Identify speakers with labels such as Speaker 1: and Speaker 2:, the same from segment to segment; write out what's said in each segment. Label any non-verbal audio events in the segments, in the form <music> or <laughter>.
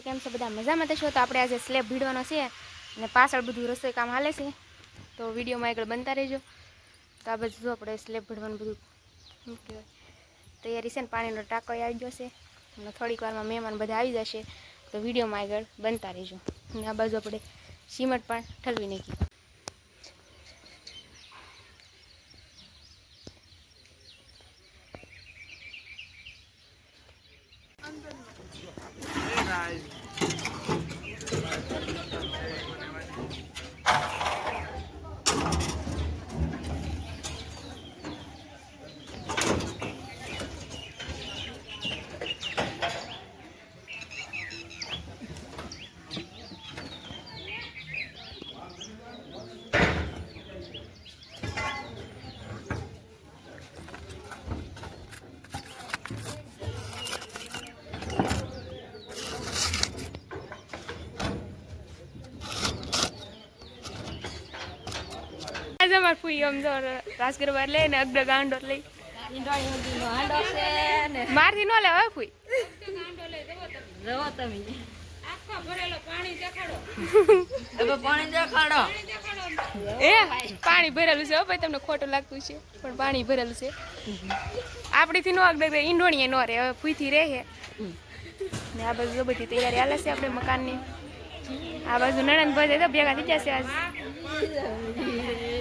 Speaker 1: મજામાં તો છો તો આપણે આજે સ્લેબ ભીડવાનો છે અને પાછળ બધું રસોઈ કામ હાલે છે તો વિડીયોમાં આગળ બનતા રહેજો તો આ બધું જો આપણે સ્લેબ ભીડવાનું બધું શું કહેવાય તૈયારી છે ને પાણીનો ટાંકો આવી જશે અને થોડીક વારમાં મહેમાન બધા આવી જશે તો વિડીયોમાં આગળ બનતા રહેજો અને આ બાજુ આપણે સિમેન્ટ પણ ઠલવી નાખી આજે અમાર ફૂઈ આમ જો રાસ ગરબા લઈને અગડો ગાંડો લઈ. મારથી ન લેવાય ફૂઈ. એ પાણી ભરેલું છે હો ભાઈ તમને ખોટું લાગતું છે પણ પાણી ભરેલું છે. આપણીથી નો આગળ ઈંડોણીએ નો રે હવે ફૂઈથી રહે ને આ બાજુ બધી તૈયારી હાલે છે આપણે મકાનની. આ બાજુ નણંદ ભાઈ તો ભેગા થઈ જશે આજ.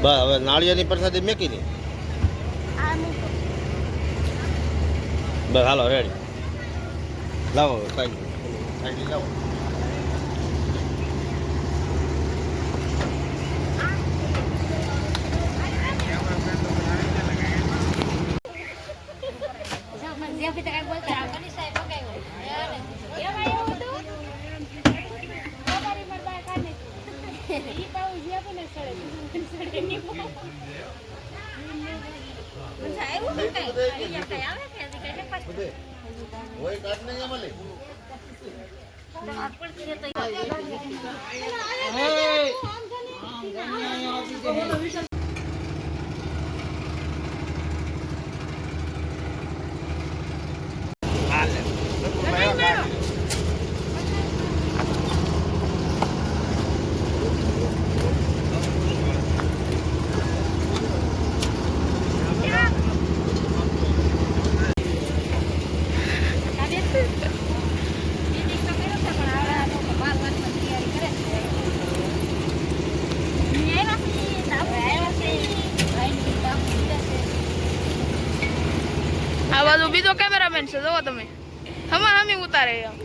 Speaker 2: બસ હવે નાળિયાની પ્રસાદી મેકી. ની બસ હાલો રેડી લાવો સાઈડ સાઈડ લાવો.
Speaker 3: ಈ ಪಾವು ಇದ್ಯಾಪು ನಸಳೆ ನಸಳೆ ನೀವು
Speaker 4: ಮುಂಜಾನೆ ಊಟ ಕೈ ಯಾ ಕೈ ಯಾವ ಕೈ ಕೈ ಕೈ ಪಸ್ ಓಯ್ ಕಾಟನೆ ಯಾ ಮಲೆ आपको किया तो
Speaker 5: ये
Speaker 6: આ બાજુ બીજો કેમેરામેન છે જોવો તમે. હમણાં હમી ઉતારે એમ.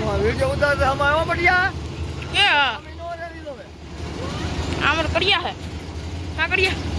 Speaker 4: વીડિયો ઉતારતે હમણાં એમાં પડ્યા?
Speaker 6: કે આમર કડિયા હે. કડિયા આવલો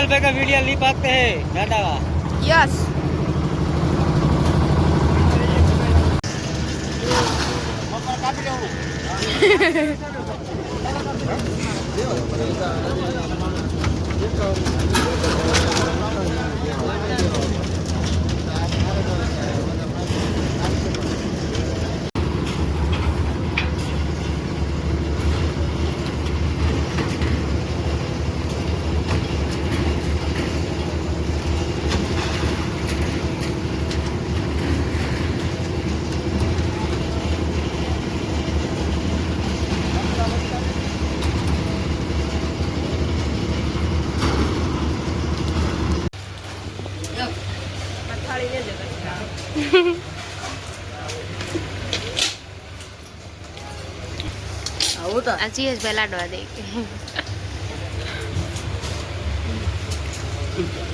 Speaker 7: ಲಕ್ಷ ರೂಪಾಯಿಗೆ ವಿಡಿಯೋ ಲೀಪ್ ಆಗ್ತಾ ಹೇ ದಾದಾವ
Speaker 6: ಯಸ್ ಕಾಪಿ
Speaker 1: Así es bailando, Adek. <laughs>